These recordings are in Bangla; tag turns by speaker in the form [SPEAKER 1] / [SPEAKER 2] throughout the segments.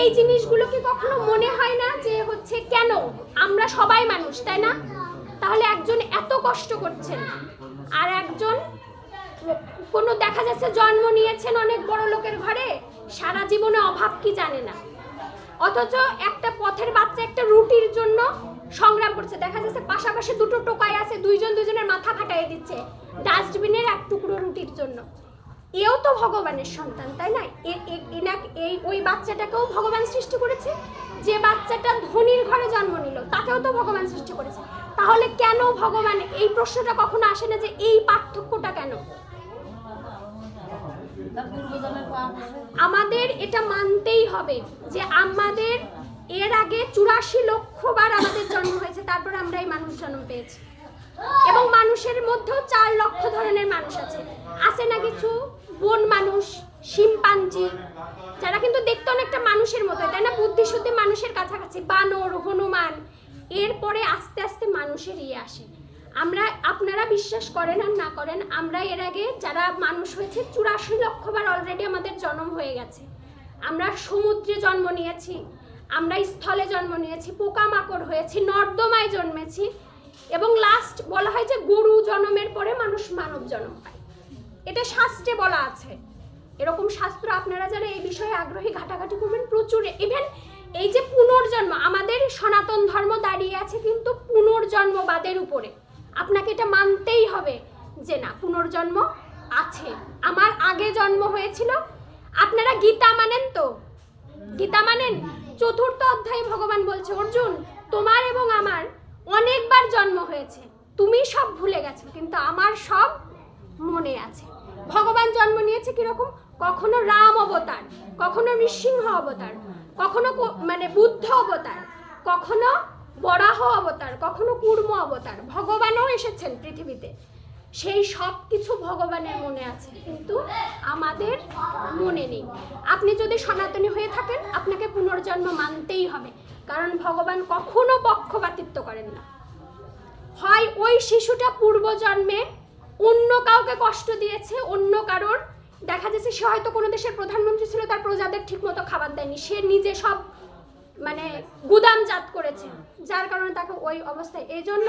[SPEAKER 1] এই জিনিসগুলো কি কখনো মনে হয় না যে হচ্ছে কেন? আমরা সবাই মানুষ, তাই না? তাহলে একজন এত কষ্ট করছেন। আর একজন, কোনো দেখা যাচ্ছে জন্ম নিয়েছেন অনেক বড় লোকের ঘরে, সারা জীবনে অভাব কি জানে না। অথচ একটা পথের বাচ্চা একটা রুটির জন্য সংগ্রাম করছে। দেখা যাচ্ছে পাশাপাশি দুটো টোকাই আছে, দুইজন দুজনের মাথা ফাটাই দিচ্ছে। ডাস্টবিনের এক টুকরো রুটির জন্য। এও তো ভগবানের সন্তান, তাই না? এনাকে, এই, ওই বাচ্চাটাকেও ভগবান সৃষ্টি করেছে? যে বাচ্চাটা ধনির ঘরে জন্ম নিল, তাকেও তো ভগবান সৃষ্টি করেছে। তাহলে কেন ভগবান, এই প্রশ্নটা কখনো আসে না যে এই পার্থক্যটা কেন? আমাদের এটা মানতেই হবে যে আমাদের এর আগে চুরাশি লক্ষ বার আমাদের জন্ম হয়েছে, তারপর আমরা এই মানুষ জন্ম পেয়েছি। এবং মানুষের মধ্যেও চার লক্ষ ধরনের মানুষ আছে। আছে না কিছু? বন মানুষ, শিম্পাঞ্জি, যারা কিন্তু দেখতে অনেকটা মানুষের মতো তাই না? বুদ্ধি শুদ্ধি মানুষের কাছাকাছি, বানর, হনুমান। এরপরে আস্তে আস্তে মানুষের ইয়ে আসে। আমরা, আপনারা বিশ্বাস করেন আর না করেন, আমরা এর আগে যারা মানুষ হয়েছে, চুরাশি লক্ষবার অলরেডি আমাদের জন্ম হয়ে গেছে। আমরা সমুদ্রে জন্ম নিয়েছি, আমরা স্থলে জন্ম নিয়েছি, পোকামাকড় হয়েছি, নর্দমায় জন্মেছি, এবং লাস্ট বলা হয় যে গরু জন্মের পরে মানুষ মানব জন্ম পায়। এটা শাস্ত্রে বলা আছে। এরকম শাস্ত্র আপনারা যারা এই বিষয়ে আগ্রহী, ঘাটাঘাটি করবেন প্রচুর। ইভেন এই যে পুনর্জন্ম, আমাদের সনাতন ধর্ম দাঁড়িয়ে আছে কিন্তু পুনর্জন্মবাদের উপরে। আপনাকে এটা মানতেই হবে যে না, পুনর্জন্ম আছে। আমার আগে জন্ম হয়েছিল। আপনারা গীতা মানেন তো? গীতা মানেন? চতুর্থ অধ্যায়ে ভগবান বলছে, অর্জুন, তোমার এবং আমার অনেকবার জন্ম হয়েছে। তুমি সব ভুলে গেছো, কিন্তু আমার সব মনে আছে। ভগবান জন্ম নিয়েছে কীরকম? কখনো রাম অবতার, কখনো নৃসিংহ অবতার, কখনো মানে বুদ্ধ অবতার, কখনো বরাহ অবতার, কখনো কুর্ম অবতার। ভগবানও এসেছেন পৃথিবীতে। সেই সব কিছু ভগবানের মনে আছে, কিন্তু আমাদের মনে নেই। আপনি যদি সনাতনী হয়ে থাকেন, আপনাকে পুনর্জন্ম মানতেই হবে, কারণ ভগবান কখনো পক্ষপাতিত্ব করেন না। হয় ওই শিশুটা পূর্বজন্মে অন্য কাউকে কষ্ট দিয়েছে, অন্য কারোর, দেখা যাচ্ছে সে হয়তো কোনো দেশের প্রধানমন্ত্রী ছিল, তার প্রজাদের ঠিকমতো খাবার দেয়নি। সে নিজে সব মানে গুদামজাত করেছে। যার কারণে তাকে ওই অবস্থায়। এই জন্য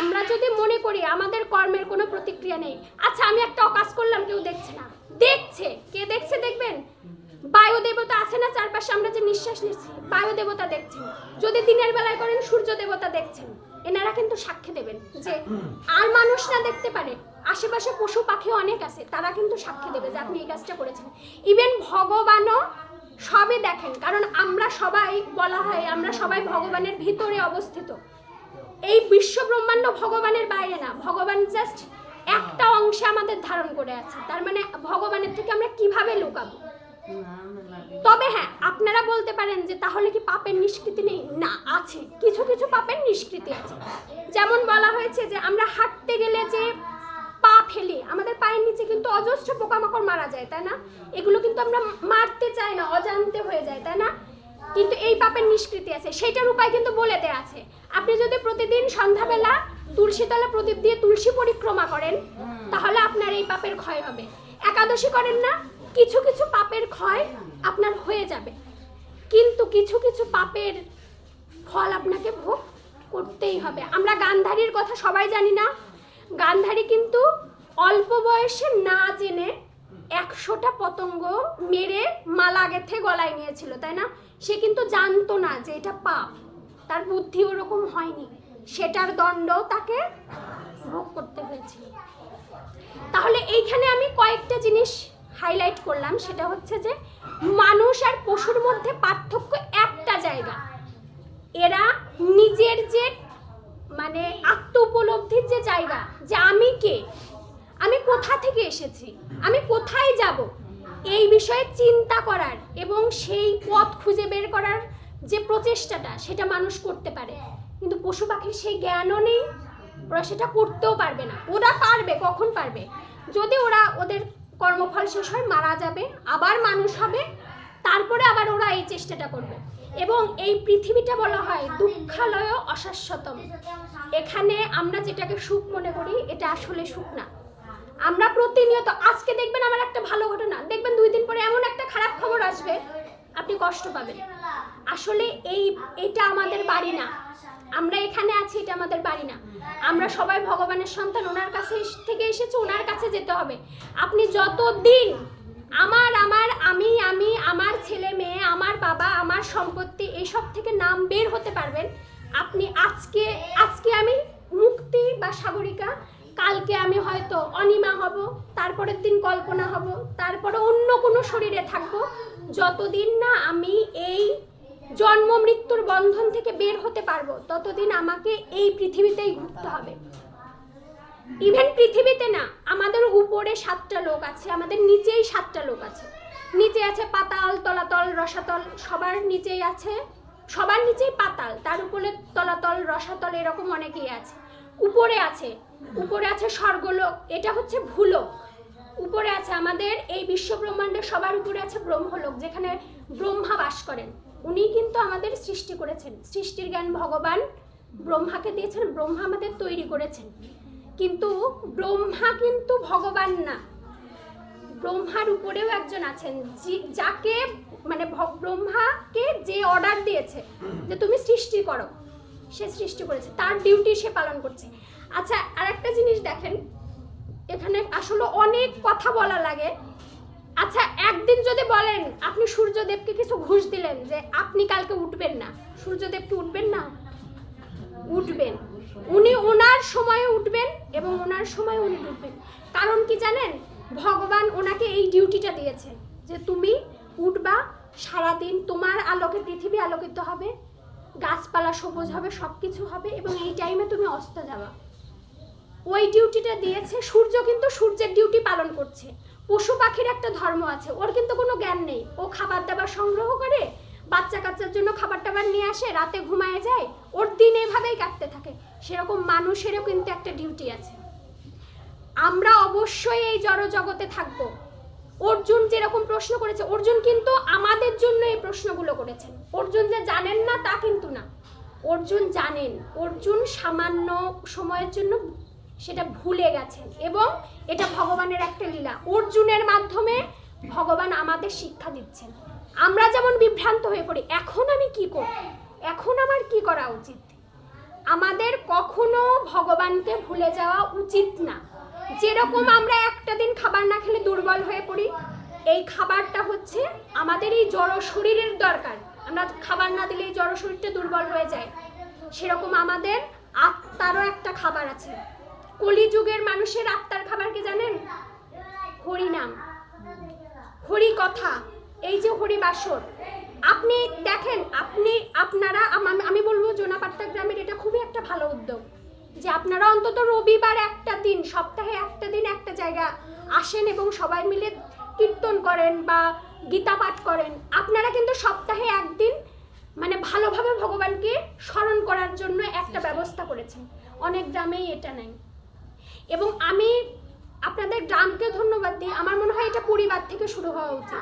[SPEAKER 1] আমরা যদি মনে করি আমাদের কর্মের কোনো প্রতিক্রিয়া নেই। আচ্ছা আমি একটা অকাজ করলাম, কেউ দেখছে না। দেখছে! কে দেখছে দেখবেন? বায়ু দেবতা আছে না চারপাশে? আমরা যে নিঃশ্বাস নিচ্ছি বায়ু দেবতা দেখছেন। যদি দিনের বেলায় করেন, সূর্য দেবতা দেখছেন। এনারা কিন্তু সাক্ষী দেবেন যে আর মানুষ না দেখতে পারে আশেপাশে পশু পাখি অনেক আছে তারা কিন্তু সাক্ষী দেবে যে আপনি এই কাজটা করেছেন। ইভেন ভগবানও সবই দেখেন কারণ আমরা সবাই বলা হয় আমরা সবাই ভগবানের ভিতরে অবস্থিত। এই বিশ্ব ব্রহ্মাণ্ড ভগবানের বাইরে না ভগবান জাস্ট একটা অংশে আমাদের ধারণ করে আছে। তার মানে ভগবানের থেকে আমরা কীভাবে লুকাবো? তবে হ্যাঁ আপনারা বলতে পারেন যে তাহলে কি পাপের নিষ্কৃতি নেই? না, আছে। কিছু কিছু পাপের নিষ্কৃতি আছে। যেমন বলা হয়েছে যে আমরা হাঁটতে গেলে যে পা ফেলি, আমাদের পায়ের নিচে কিন্তু অজস্র পোকামাকড় মারা যায়, তাই না? এগুলো কিন্তু আমরা মারতে চাই না, অজান্তে হয়ে যায়, তাই না? কিন্তু এই পাপের নিষ্কৃতি আছে। সেটার উপায় কিন্তু বলে দেয়া আছে। আপনি যদি প্রতিদিন সন্ধ্যাবেলা তুলসী তলা প্রদীপ দিয়ে তুলসী পরিক্রমা করেন, তাহলে আপনার এই পাপের ক্ষয় হবে। একাদশী করেন না কিছু কিছু পাপের ক্ষয় আপনার হয়ে যাবে। কিন্তু কিছু কিছু পাপের ফল আপনাকে ভোগ করতেই হবে। আমরা গান্ধারীর কথা সবাই জানি না। গান্ধারী কিন্তু অল্প বয়সে না জেনে একশোটা পতঙ্গ মেরে মালা গেথে গলায় নিয়েছিল, তাই না? সে কিন্তু জানতো না যে এটা পাপ। তার বুদ্ধি ওরকম হয়নি। সেটার দণ্ড তাকে ভোগ করতে হয়েছিল। তাহলে এইখানে আমি কয়েকটা জিনিস হাইলাইট করলাম, সেটা হচ্ছে যে মানুষ আর পশুর মধ্যে পার্থক্য একটা জায়গা। এরা নিজের যে মানে আত্ম উপলব্ধির যে জায়গা, যে আমি কে? আমি কোথা থেকে এসেছি? আমি কোথায় যাব? এই বিষয়ে চিন্তা করার এবং সেই পথ খুঁজে বের করার যে প্রচেষ্টাটা, সেটা মানুষ করতে পারে। কিন্তু পশু পাখির সেই জ্ঞানও নেই, ওরা সেটা করতেও পারবে না। ওরা পারবে, কখন পারবে? যদি ওরা ওদের কর্মফল শেষ হয়, মারা যাবে, আবার মানুষ হবে, তারপরে আবার ওরা এই চেষ্টাটা করবে। এবং এই পৃথিবীটা বলা হয় দুঃখালয় অশাশ্বতম। এখানে আমরা যেটাকে সুখ মনে করি, এটা আসলে সুখ না। আমরা প্রতিনিয়ত, আজকে দেখবেন আমার একটা ভালো ঘটনা। দেখবেন দুই দিন পরে এমন একটা খারাপ খবর আসবে, আপনি কষ্ট পাবেন। আসলে এই, এটা আমাদের বাড়ি না। আমরা এখানে আছি, এটা আমাদের বাড়ি না। আমরা সবাই ভগবানের সন্তান, ওনার কাছে থেকে এসেছে, ওনার কাছে যেতে হবে। আপনি যতদিন আমার আমার, আমি আমি, আমার ছেলে, মেয়ে, আমার বাবা, আমার সম্পত্তি এইসব থেকে নাম বের হতে পারবেন, আপনি আজকে আজকে আমি মুক্তি বা সাগরিকা, কালকে আমি হয়তো অনিমা হব, তারপরের দিন কল্পনা হব, তারপরে অন্য কোনো শরীরে থাকব, যতদিন না আমি এই জন্ম, মৃত্যুর বন্ধন থেকে বের হতে পারব। ততদিন আমাকে এই পৃথিবীতেই ঘুরতে হবে। ইভেন পৃথিবীতে না, আমাদের উপরে সাতটা লোক আছে, আমাদের নিচেই সাতটা লোক আছে। নিচে আছে পাতাল, তলাতল, রসাতল, সবার নিচেই আছে, সবার নিচেই পাতাল, তার উপরে তলাতল, রসাতল এরকম অনেকেই আছে। উপরে আছে উপরে আছে স্বর্গলোক, এটা হচ্ছে ভূলোক। উপরে আছে আমাদের এই বিশ্ব ব্রহ্মাণ্ডের সবার উপরে আছে ব্রহ্মলোক, যেখানে ব্রহ্মা বাস করেন। উনি কিন্তু আমাদের সৃষ্টি করেছেন। সৃষ্টির জ্ঞান ভগবান ব্রহ্মাকে দিয়েছেন, ব্রহ্মা আমাদের তৈরি করেছেন। কিন্তু ব্রহ্মা কিন্তু ভগবান না। ব্রহ্মার উপরেও একজন আছেন যাকে মানে ব্রহ্মাকে যে অর্ডার দিয়েছে যে তুমি সৃষ্টি করো, সে সৃষ্টি করেছে, তার ডিউটি সে পালন করছে। আচ্ছা আর একটা জিনিস দেখেন, এখানে আসলে অনেক কথা বলা লাগে। আচ্ছা একদিন যদি বলেন, আপনি সূর্যদেবকে কিছু ঘুষ দিলেন যে আপনি কালকে উঠবেন না। সূর্যদেবকে উঠবেন না? উঠবেন। উনি ওনার সময়ে উঠবেন এবং ওনার সময় উনি উঠবেন কারণ কি জানেন? ভগবান ওনাকে এই ডিউটিটা দিয়েছে যে তুমি উঠবা, সারাদিন তোমার আলোকে, পৃথিবী আলোকিত হবে, গাছপালা সবুজ হবে সব কিছু হবে এবং এই টাইমে তুমি অস্ত যাবা। ওই ডিউটিটা দিয়েছে সূর্য, কিন্তু সূর্যের ডিউটি পালন করছে। পশু পাখির একটা ধর্ম আছে, ওর কিন্তু কোনো জ্ঞান নেই। ও খাবার দাবার সংগ্রহ করে, বাচ্চা কাচ্চার জন্য খাবার টাবার নিয়ে আসে, রাতে ঘুমায় যায়, ওর দিন এভাবেই কাটতে থাকে। সেরকম মানুষেরও কিন্তু একটা ডিউটি আছে। আমরা অবশ্যই এই জড় জগতে থাকব। অর্জুন যেরকম প্রশ্ন করেছে, অর্জুন কিন্তু আমাদের জন্য এই প্রশ্নগুলো করেছেন। অর্জুন যে জানেন না, তা কিন্তু না। অর্জুন জানেন। অর্জুন সামান্য সময়ের জন্য সেটা ভুলে গেছেন এবং এটা ভগবানের একটা লীলা। অর্জুনের মাধ্যমে ভগবান আমাদের শিক্ষা দিচ্ছেন। আমরা যেমন বিভ্রান্ত হয়ে পড়ি, এখন আমি কি করব? এখন আমার কি করা উচিত? আমাদের কখনো ভগবানকে ভুলে যাওয়া উচিত না। যেরকম আমরা একটা দিন খাবার না খেলে দুর্বল হয়ে পড়ি, এই খাবারটা হচ্ছে আমাদের এই জড় শরীরের দরকার। আমরা খাবার না দিলে এই জড় শরীরটা দুর্বল হয়ে যায়। সেরকম আমাদের আত্মারও একটা খাবার আছে। কলিযুগের মানুষের আত্মার খাবার কি জানেন হরিনাম হরি কথা। এই যে হরি বাসর। আপনি দেখেন, আপনি, আপনারা আমি বলব জোনাপাট্টা গ্রামের এটা খুবই একটা ভালো উদ্যোগ। যে আপনারা অন্তত রবিবার একটা দিন, সপ্তাহে একটা দিন একটা জায়গা আসেন এবং সবাই মিলে কীর্তন করেন বা গীতা পাঠ করেন। আপনারা কিন্তু সপ্তাহে একদিন মানে ভালোভাবে ভগবানকে স্মরণ করার জন্য একটা ব্যবস্থা করেছেন। অনেক গ্রামেই এটা নেই। এবং আমি আপনাদের গ্রামকে ধন্যবাদ দিই। আমার মনে হয় এটা পরিবার থেকে শুরু হওয়া উচিত।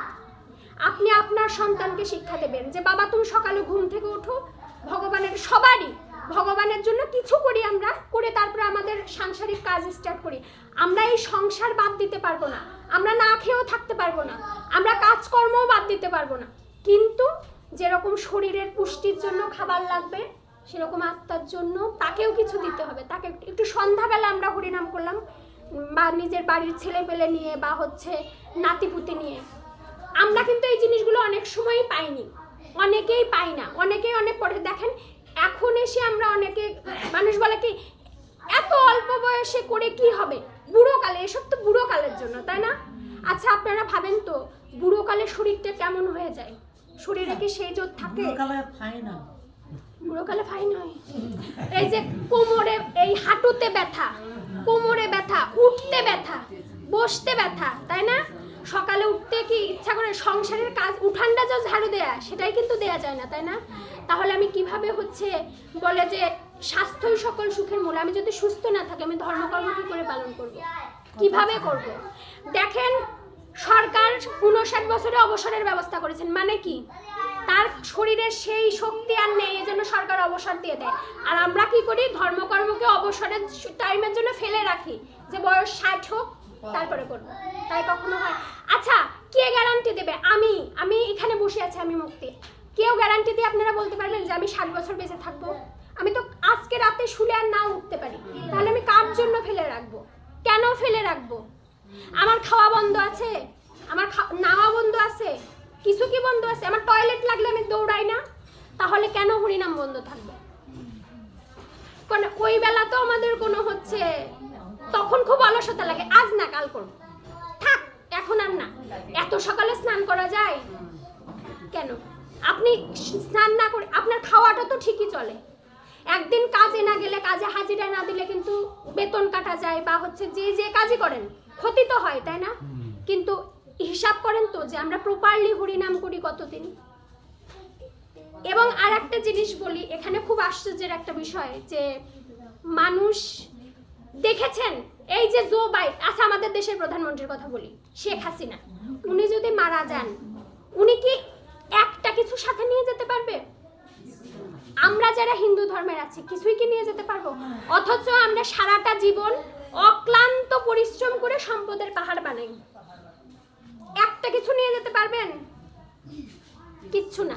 [SPEAKER 1] আপনি আপনার সন্তানকে শিক্ষা দেবেন যে, বাবা, তুমি সকালে ঘুম থেকে ওঠো। ভগবানের, সবারই ভগবানের জন্য কিছু করি আমরা, করে তারপরে আমাদের সাংসারিক কাজ স্টার্ট করি। আমরা এই সংসার বাদ দিতে পারব না। আমরা না খেয়েও থাকতে পারব না। আমরা কাজকর্মও বাদ দিতে পারব না। কিন্তু যেরকম শরীরের পুষ্টির জন্য খাবার লাগবে সেরকম আত্মার জন্য তাকেও কিছু দিতে হবে। তাকে একটু- সন্ধ্যাবেলা আমরা হরিনাম করলাম, বা নিজের বাড়ির ছেলে পেলে নিয়ে, বা হচ্ছে নাতিপুতি নিয়ে। আমরা কিন্তু এই জিনিসগুলো অনেক সময়ই পাইনি। অনেকেই পাই না। অনেকেই অনেক পরে দেখেন, এখন এসে আমরা অনেকে, মানুষ বলে কি, এত অল্প বয়সে করে কি হবে? বুড়োকালে এসব তো বুড়োকালের জন্য, তাই না? আচ্ছা আপনারা ভাবেন তো বুড়োকালে শরীরটা কেমন হয়ে যায়? শরীরে কি সেই জোর থাকে?
[SPEAKER 2] না।
[SPEAKER 1] বুড়োকালে ফাইন হয় এই যে কোমরে, এই হাঁটুতে ব্যথা, কোমরে ব্যথা, উঠতে ব্যথা, বসতে ব্যথা, তাই না? সকালে উঠতে কি ইচ্ছা করে সংসারের কাজ উঠানটা যে ঝাড়ু দেয়া, সেটাই কিন্তু দেয়া যায় না, তাই না? তাহলে আমি কীভাবে হচ্ছে বলে যে স্বাস্থ্যই সকল সুখের মূল? আমি যদি সুস্থ না থাকি, আমি ধর্মকর্ম কি করে পালন করব? কীভাবে করব? দেখেন, সরকার উনষাট বছরে অবসরের ব্যবস্থা করেছেন মানে কি? তার শরীরের সেই শক্তি আর নেই, এজন্য সরকার অবসর দিয়ে দেয়। আর আমরা কি করি? ধর্মকর্মকে অবসরের টাইমের জন্য ফেলে রাখি। যে বয়স ষাট হোক, তারপরে করব। তাই কখনো হয়। আচ্ছা কে গ্যারান্টি দেবে? আমি আমি এখানে বসে আছি আমি মুক্তি। কেউ গ্যারান্টি দিয়ে আপনারা বলতে পারবেন যে আমি ষাট বছর বেঁচে থাকব। আমি তো আজকে রাতে শুলে আর না উঠতে পারি। তাহলে আমি কার জন্য ফেলে রাখব? কেন ফেলে রাখব? আমার খাওয়া বন্ধ আছে? আমার নাওয়া বন্ধ আছে? কিছু কি বন্ধ আছে? আমার টয়লেট লাগলে আমি দৌড়াই না। তাহলে কেন হরিনাম বন্ধ থাকবে? কারণ ওই বেলা তো আমাদের কোনো হচ্ছে তখন খুব অলসতা লাগে। আজ না কাল করব। থাক এখন আর না। এত সকালে স্নান করা যায়? কেন? আপনি স্নান না করে আপনার খাওয়াটা তো ঠিকই চলে। একদিন কাজে না গেলে কাজে হাজিরা না দিলে কিন্তু বেতন কাটা যায় বা হচ্ছে যে যে কাজই করেন ক্ষতি তো হয় তাই না? কিন্তু হিসাব করেন তো যে আমরা প্রপারলি হরিনাম করি কতদিন? এবং আর একটা জিনিস বলি, এখানে খুব আশ্চর্যের একটা বিষয় যে মানুষ দেখেছেন, এই যে জো বাইট আচ্ছা আমাদের দেশের প্রধানমন্ত্রীর কথা বলি, শেখ হাসিনা, উনি যদি মারা যান, উনি কি একটা কিছু সাথে নিয়ে যেতে পারবে? আমরা যারা হিন্দু ধর্মের আছি, কিছুই কি নিয়ে যেতে পারব? অথচ আমরা সারাটা জীবন অক্লান্ত পরিশ্রম করে সম্পদের পাহাড় বানাই। একটা কিছু নিয়ে যেতে পারবেন? কিচ্ছু না।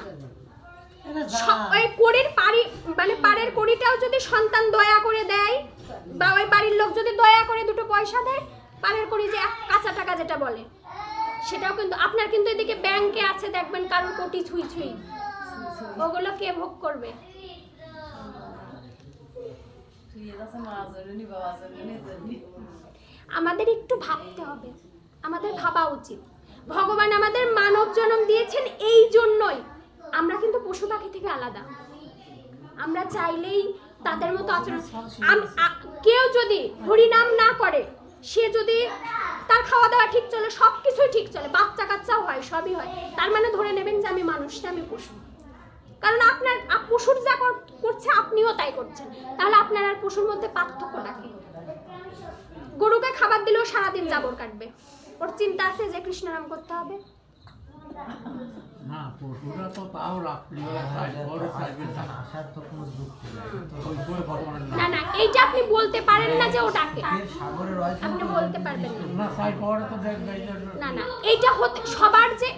[SPEAKER 1] ওই কড়ির পাড়ি মানে পাড়ের কড়িটাও যদি সন্তান দয়া করে দেয় বা ওই বাড়ির লোক যদি দয়া করে দুটো পয়সা দেয় পাড়ের কড়ি যে এক কাঁচা টাকা যেটা বলে সেটাও কিন্তু আপনার কিন্তু এদিকে ব্যাংকে আছে দেখবেন কারোর কোটি ছুঁই ছুঁই। ওগুলো কে ভোগ করবে? আমাদের একটু ভাবতে হবে। আমাদের ভাবা উচিত। ভগবান আমাদের মানব জন্ম দিয়েছেন এই জন্যই। আমরা কিন্তু পশু পাখি থেকে আলাদা। আমরা চাইলেই তাদের মতো আচরণ কেউ যদি হরিনাম না করে, সে যদি তার খাওয়া দাওয়া ঠিক চলে সব কিছুই ঠিক চলে বাচ্চা কাচ্চাও হয়, সবই হয়, তার মানে ধরে নেবেন যে আমি মানুষ না, আমি পশু। কারণ আপনার পশুর যা কর- করছে, আপনিও তাই করছেন। তাহলে আপনার আর পশুর মধ্যে পার্থক্যটা কি? গরুকে খাবার দিলেও সারাদিন জাবর কাটবে। ওর চিন্তা আছে যে কৃষ্ণ নাম করতে হবে?
[SPEAKER 3] না পশুরা তো তাও
[SPEAKER 1] না না এইটা আপনি বলতে পারেন না যে ও ডাকে।
[SPEAKER 4] এর সাগরে রয়েছে
[SPEAKER 1] আপনি বলতে পারবেন না।
[SPEAKER 3] না
[SPEAKER 1] না না এইটা হতে সবার যে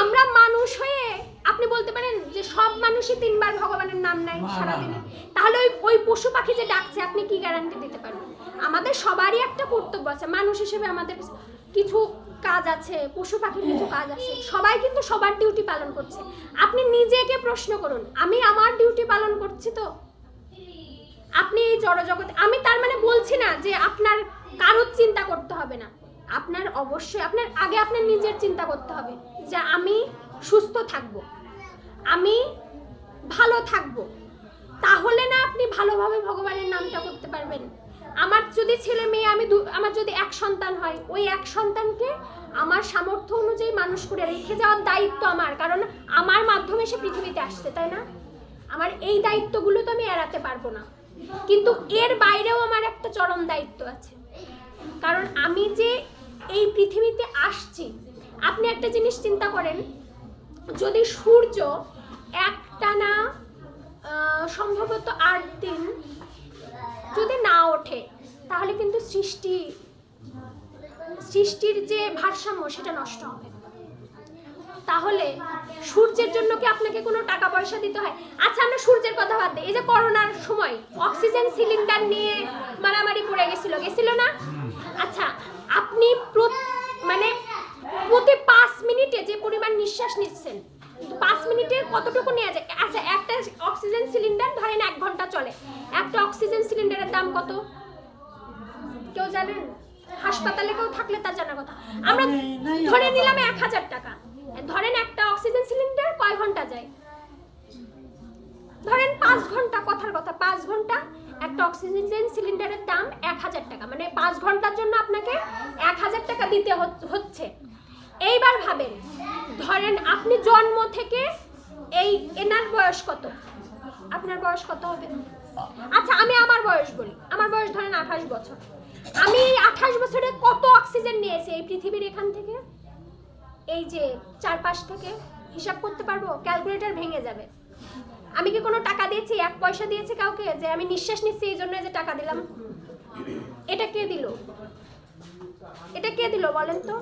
[SPEAKER 1] আমরা মানুষ হয়ে আপনি বলতে পারেন যে সব মানুষই তিনবার ভগবানের নাম নেয় সারাদিনে। তাহলে ওই ওই পশু পাখি যে ডাকছে আপনি কি গ্যারান্টি দিতে পারবেন? আমাদের সবারই একটা কর্তব্য আছে। মানুষ হিসেবে আমাদের কিছু কাজ আছে, পশু পাখির কিছু কাজ আছে, সবাই কিন্তু সবার ডিউটি পালন করছে। আপনি নিজেকে প্রশ্ন করুন, আমি আমার ডিউটি পালন করছি তো? আপনি এই জড়জগৎ আমি তার মানে বলছি না যে আপনার কারোর চিন্তা করতে হবে না। আপনার অবশ্যই, আপনার, আগে আপনার নিজের চিন্তা করতে হবে যে আমি সুস্থ থাকব, আমি ভালো থাকব। তাহলে না আপনি ভালোভাবে ভগবানের নামটা করতে পারবেন। আমার যদি ছেলে মেয়ে, আমি আমার যদি এক সন্তান হয়, ওই এক সন্তানকে আমার সামর্থ্য অনুযায়ী মানুষ করে রেখে যাওয়ার দায়িত্ব আমার। কারণ আমার মাধ্যমে সে পৃথিবীতে আসছে, তাই না? আমার এই দায়িত্বগুলো তো আমি এড়াতে পারব না। কিন্তু এর বাইরেও আমার একটা চরম দায়িত্ব আছে। কারণ আমি যে এই পৃথিবীতে আসছি, আপনি একটা জিনিস চিন্তা করেন, যদি সূর্য একটানা সম্ভবত আট দিন যদি না ওঠে, তাহলে কিন্তু সৃষ্টি, সৃষ্টির যে ভারসাম্য সেটা নষ্ট হবে। তাহলে সূর্যের জন্য কি আপনাকে কোনো টাকা পয়সা দিতে হয়? আচ্ছা আমরা সূর্যের কথা বাদ দিই। এই যে করোনার সময়, অক্সিজেন সিলিন্ডার নিয়ে মারামারি পড়ে গেছিল গেছিল না? আচ্ছা আপনি মানে প্রতি পাঁচ মিনিটে যে পরিমাণ নিঃশ্বাস নিচ্ছেন পাঁচ মিনিটে কতটুকু নেওয়া যায়? আচ্ছা একটা অক্সিজেন সিলিন্ডার ধরেন এক ঘণ্টা চলে। একটা অক্সিজেন সিলিন্ডারের দাম কত? কেউ জানেন হাসপাতালে কেউ থাকলে তার জানা কথা। আমরা ধরে নিলাম এক হাজার টাকা। ধরেন একটা অক্সিজেন সিলিন্ডার কয় ঘণ্টা যায়? ধরেন পাঁচ ঘণ্টা কথার কথা। পাঁচ ঘণ্টা একটা অক্সিজেন সিলিন্ডারের দাম এক হাজার টাকা। মানে পাঁচ ঘণ্টার জন্য আপনাকে এক হাজার টাকা দিতে হচ- হচ্ছে। এইবার ভাবেন, ধরেন আপনি জন্ম থেকে এই এনার বয়স কত? আপনার বয়স কত হবে? আচ্ছা আমি আমার বয়স বলি। আমার বয়স ধরেন আঠাশ বছর। আমি এই আঠাশ বছরে কত অক্সিজেন নিয়েছি এই পৃথিবীর এখান থেকে? এই যে চারপাশ থেকে, হিসাব করতে পারব? ক্যালকুলেটর ভেঙে যাবে। আমি কি কোনো টাকা দিয়েছি? এক পয়সা দিয়েছি কাউকে? যে আমি নিঃশ্বাস নিচ্ছি, এই জন্য যে টাকা দিলাম। এটা কে দিল? এটা কে দিল বলেন তো?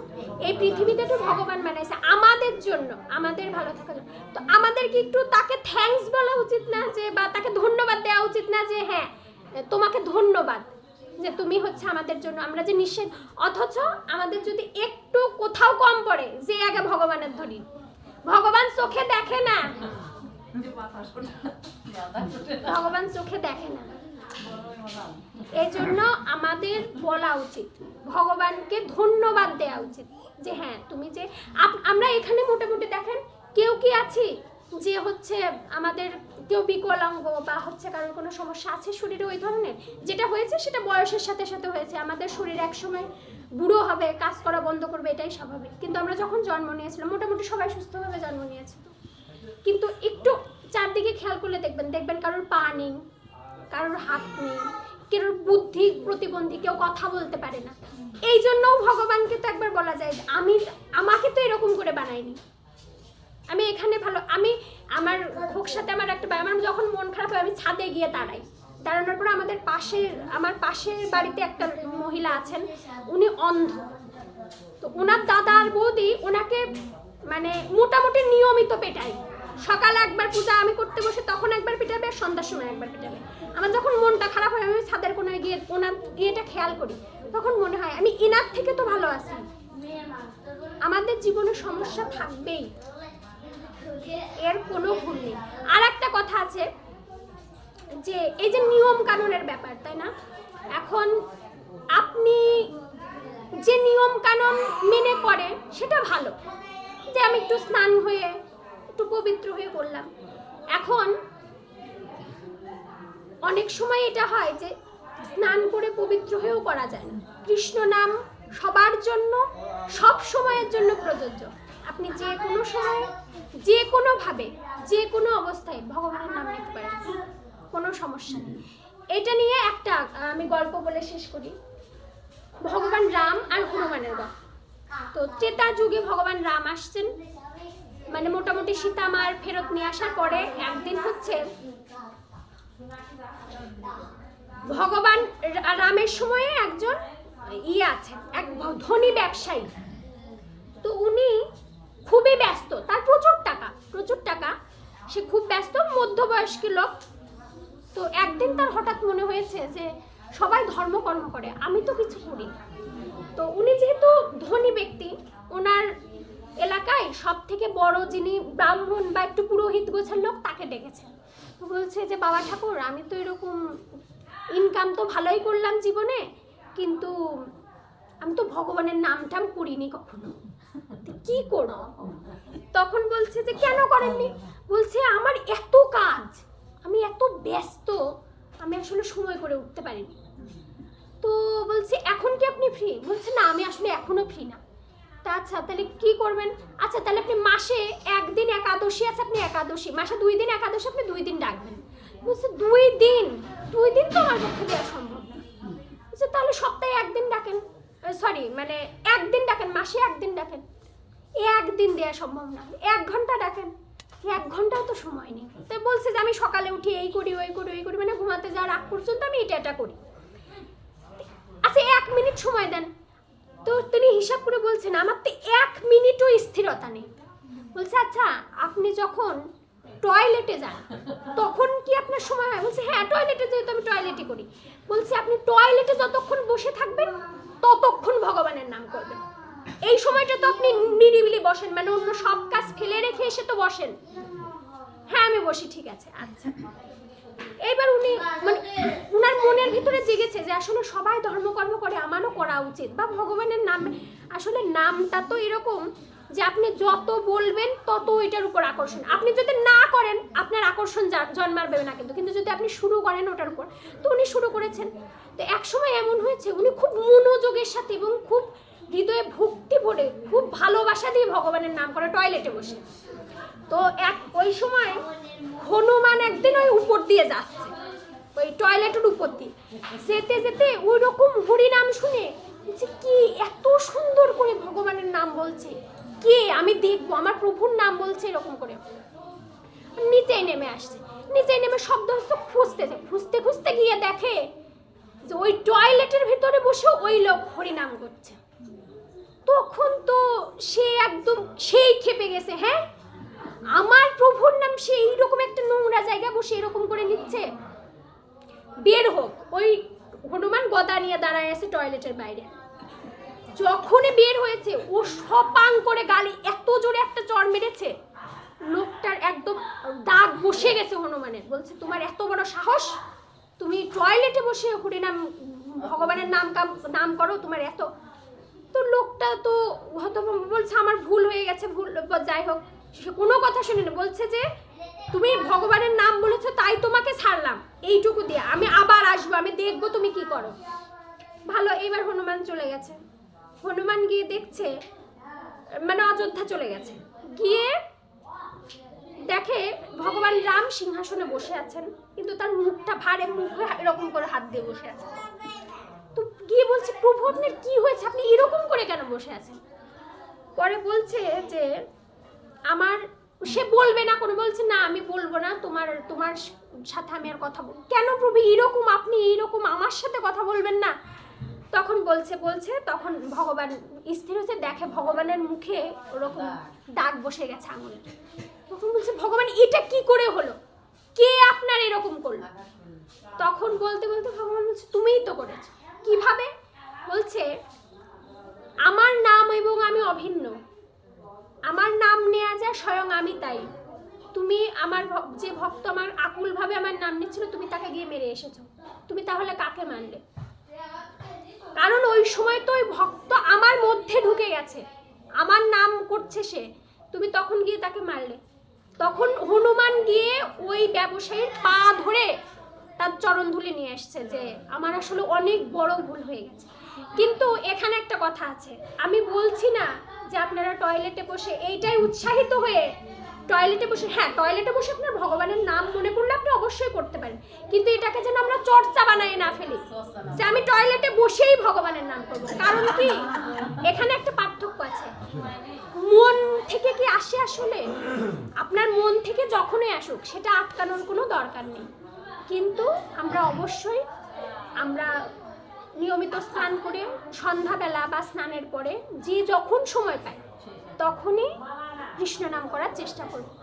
[SPEAKER 1] এই পৃথিবীতে তো ভগবান বানাইছে আমাদের জন্য আমাদের ভালো থাকার জন্য। তো আমাদের কি একটু তাকে থ্যাঙ্কস বলা উচিত না যে বা তাকে ধন্যবাদ দেওয়া উচিত না যে হ্যাঁ তোমাকে ধন্যবাদ যে তুমি হচ্ছে আমাদের জন্য আমরা যে নিষেধ অথচ আমাদের যদি একটু কোথাও কম পড়ে যে আগে ভগবানের ধরি ভগবান চোখে দেখে না। ভগবান চোখে দেখে না। এই জন্য আমাদের বলা উচিত, ভগবানকে ধন্যবাদ দেওয়া উচিত যে হ্যাঁ তুমি যে আমরা এখানে মোটামুটি দেখেন কেউ কি আছি যে হচ্ছে আমাদের কেউ বিকলাঙ্গ বা হচ্ছে কারোর কোনো সমস্যা আছে শরীরে ওই ধরনের? যেটা হয়েছে সেটা বয়সের সাথে সাথে হয়েছে, আমাদের শরীর একসময় বুড়ো হবে, কাজ করা বন্ধ করবে, এটাই স্বাভাবিক। কিন্তু আমরা যখন জন্ম নিয়েছিলাম, মোটামুটি সবাই সুস্থভাবে জন্ম নিয়েছে। কিন্তু একটু চারদিকে খেয়াল করলে দেখবেন দেখবেন কারোর পা নেই কারোর হাত নেই, কারোর বুদ্ধি, প্রতিবন্ধী, কেউ কথা বলতে পারে না। এই জন্যও ভগবানকে তো একবার বলা যায় আমি, আমাকে তো এরকম করে বানাইনি আমি এখানে ভালো, আমি আমার সাথে আমার একটা আমার যখন মন খারাপ হয়, আমি ছাদে গিয়ে দাঁড়াই। দাঁড়ানোর পর আমাদের পাশের, আমার পাশের বাড়িতে একটা মহিলা আছেন, উনি অন্ধ। তো ওনার দাদা আর বৌদি ওনাকে মানে মোটামুটি নিয়মিত পেটায়। সকালে একবার পূজা আমি করতে বসে তখন একবার পেটাবে আর সন্ধ্যার সময় একবার পেটাবে। আমার যখন মনটা খারাপ হয়, আমি ছাদের কোনায় গিয়ে ওনার গিয়েটা খেয়াল করি। তখন মনে হয়, আমি এনার থেকে তো ভালো আছি। আমাদের জীবনে সমস্যা থাকবেই। এর কোনো ভুল নেই। আর একটা কথা আছে যে, এই যে নিয়ম কানুনের ব্যাপার, তাই না? এখন আপনি যে নিয়ম কানুন মেনে করে সেটা ভালো। যে আমি একটু স্নান হয়ে একটু পবিত্র হয়ে করলাম এখন অনেক সময় এটা হয় যে স্নান করে পবিত্র হয়েও করা যায় না। কৃষ্ণ নাম সবার জন্য, সব সময়ের জন্য প্রযোজ্য। আপনি যে কোনো সময়, যে কোনোভাবে যে কোনো অবস্থায় ভগবানের নাম নিতে পারেন। কোনো সমস্যা নেই। এটা নিয়ে একটা, আমি গল্প বলে শেষ করি। ভগবান রাম আর হনুমানের গল্প। তো ত্রেতা যুগে ভগবান রাম আসছেন। মানে মোটামুটি সীতা মার ফেরত নিয়ে আসার পরে একদিন হচ্ছে ভগবান রামের সময়ে একজন ইয়ে আছেন, এক ধনী ব্যবসায়ী। তো উনি খুবই ব্যস্ত, তার প্রচুর টাকা প্রচুর টাকা। সে খুব ব্যস্ত, মধ্যবয়স্ক লোক। তো একদিন তার হঠাৎ মনে হয়েছে যে সবাই ধর্মকর্ম করে, আমি তো কিছু করি তো উনি যেহেতু ধনী ব্যক্তি, ওনার এলাকায় সব থেকে বড় যিনি ব্রাহ্মণ বা একটু পুরোহিত গোছের লোক, তাকে ডেকেছে। তো বলছে যে, বাবা ঠাকুর, আমি তো এরকম ইনকাম তো ভালোই করলাম জীবনে, কিন্তু আমি তো ভগবানের নাম টাম করিনি কখনো। কি করব? তখন বলছে যে, কেন করেননি? বলছে, আমার এত কাজ, আমি এত ব্যস্ত, আমি আসলে সময় করে উঠতে পারিনি। তো বলছি, এখন কি আপনি ফ্রি বলছে, না, আমি আসলে এখনও ফ্রি না। আচ্ছা তাহলে কি করবেন? আচ্ছা তাহলে আপনি মাসে একদিন একাদশী আছে আপনি একাদশী, মাসে দুই দিন একাদশী আপনি দুই দিন ডাকবেন। বলছে, দুই দিন? দুই দিন তো আমার পক্ষে দেওয়া সম্ভব না। বলছে, তাহলে সপ্তাহে একদিন ডাকেন। সরি মানে একদিন ডাকেন, মাসে একদিন ডাকেন। একদিন দেওয়া সম্ভব না। এক ঘণ্টা ডাকেন। এক ঘন্টাও তো সময় নেই। তাই বলছে যে, আমি সকালে উঠি, এই করি, ওই করি ওই করি মানে ঘুমাতে যাওয়ার আগ পর্যন্ত আমি এটা এটা করি। আচ্ছা এক মিনিট সময় দেন। তো তিনি হিসাব করে বলছেন, আমার তো এক মিনিটও স্থিরতা নেই। বলছে আচ্ছা আপনি যখন টয়লেটে যান, তখন কি আপনার সময় হয়? বলছে হ্যাঁ টয়লেটে যেহেতু আমি টয়লেটে করি। বলছে, আপনি টয়লেটে যতক্ষণ বসে থাকবেন, ততক্ষণ ভগবানের নাম করবেন। এই সময়টা তো আপনি নিরিবিলি বসেন মানে অন্য সব কাজ ফেলে রেখে এসে তো বসেন। হ্যাঁ আমি বসি, ঠিক আছে আচ্ছা। এবার উনি মানে উনার মনের ভিতরে জেগেছে যে আসলে সবাই ধর্মকর্ম করে আমারও করা উচিত বা ভগবানের নাম। আসলে নামটা তো এরকম যে আপনি যত বলবেন তত এটার উপর আকর্ষণ। আপনি যদি না করেন আপনার আকর্ষণ জা- জন্মাবে না কিন্তু। কিন্তু যদি আপনি শুরু করেন ওটার উপর তো উনি শুরু করেছেন। তো এক সময় এমন হয়েছে উনি খুব মনোযোগের সাথে এবং খুব হৃদয়ে ভক্তি ভরে খুব ভালোবাসা দিয়ে ভগবানের নাম করে টয়লেটে বসে। তো এক, ওই সময় হনুমান একদিন ওই উপর দিয়ে যাচ্ছে, ওই টয়লেটের উপর দিয়ে। যেতে যেতে ওই রকম হরিনাম শুনে যে কি এত সুন্দর করে ভগবানের নাম বলছে। কে? আমি দেখব, আমার প্রভুর নাম বলছে এরকম করে। নিচেই নেমে আসছে। নিচেই নেমে শব্দ হচ্ছে খুঁজতেছে খুঁজতে খুঁজতে গিয়ে দেখে যে ওই টয়লেটের ভিতরে বসে ওই লোক হরিনাম করছে। তখন তো সে একদম সেই খেপে গেছে হ্যাঁ? আমার প্রভুর নাম সে এইরকম একটা নোংরা জায়গায় বসে এরকম করে নিচ্ছে। বের হোক, ওই হনুমান গদা নিয়ে দাঁড়ায় আছে টয়লেটের বাইরে। যখনই বের হয়েছে, ও সপাং করে গালে এত জোরে একটা চর মেরেছে। লোকটার একদম দাগ বসে গেছে হনুমানের। বলছে, তোমার এত বড় সাহস? তুমি টয়লেটে বসে হরিনাম, ভগবানের নাম কাম, নাম করো, তোমার এত তো লোকটা তো হয়তো বলছে, আমার ভুল হয়ে গেছে, ভুল, যাই হোক। সে কোনো কথা শুনে না বলছে যে, তুমি ভগবানের নাম বলেছ, তাই তোমাকে ছাড়লাম। এইটুকু দিয়ে। আমি আবার আসব, আমি দেখব তুমি কি করো। ভালো এবার হনুমান চলে গেছে। হনুমান গিয়ে দেখছে মানে অযোধ্যা চলে গেছে। গিয়ে দেখে ভগবান রাম সিংহাসনে বসে আছেন, কিন্তু তার মুখটা ভারে মুখে এরকম করে হাত দিয়ে বসে আছে। তো গিয়ে বলছে, প্রভু, আপনার কি হয়েছে? আপনি এরকম করে কেন বসে আছেন? পরে বলছে যে আমার, সে বলবে না কোনো, বলছে, না, আমি বলব না, তোমার তোমার সাথে আমি আর কথা বল কেন প্রভু, এরকম আপনি এইরকম আমার সাথে কথা বলবেন না? তখন বলছে বলছে, তখন ভগবান স্থির হচ্ছে দেখে ভগবানের মুখে ওরকম দাগ বসে গেছে আঙুলে। তখন বলছে, ভগবান, এটা কি করে হলো? কে আপনার এরকম করল? তখন বলতে বলতে ভগবান বলছে, তুমিই তো করেছ। কীভাবে? বলছে, আমার নাম এবং আমি অভিন্ন। আমার নাম নেওয়া যায়, স্বয়ং আমি তাই। তুমি আমার যে ভক্ত আমার আকুলভাবে আমার নাম নিচ্ছিল, তুমি তাকে গিয়ে মেরে এসেছ। তুমি তাহলে কাকে মানলে? কারণ ওই সময় তো ওই ভক্ত আমার মধ্যে ঢুকে গেছে। আমার নাম করছে সে। তুমি তখন গিয়ে তাকে মারলে। তখন হনুমান গিয়ে ওই ব্যবসায়ীর পা ধরে তার চরণ ধুলে নিয়ে এসছে যে, আমার আসলে অনেক বড় ভুল হয়ে গেছে। কিন্তু এখানে একটা কথা আছে। আমি বলছি না যে আপনারা টয়লেটে বসে এইটাই উৎসাহিত হয়ে টয়লেটে বসে হ্যাঁ টয়লেটে বসে আপনার ভগবানের নাম মনে করলে আপনি অবশ্যই করতে পারেন। কিন্তু এটাকে যেন আমরা চর্চা বানাই না ফেলি, যে আমি টয়লেটে বসেই ভগবানের নাম করব। কারণ কি? এখানে একটা পার্থক্য আছে। মন থেকে কি আসে আসলে? আপনার মন থেকে যখনই আসুক, সেটা আটকানোর কোনো দরকার নেই। কিন্তু আমরা অবশ্যই আমরা নিয়মিত স্নান করে সন্ধ্যাবেলা বা স্নানের পরে যে যখন সময় পায়, তখনই কৃষ্ণ নাম করার চেষ্টা করব।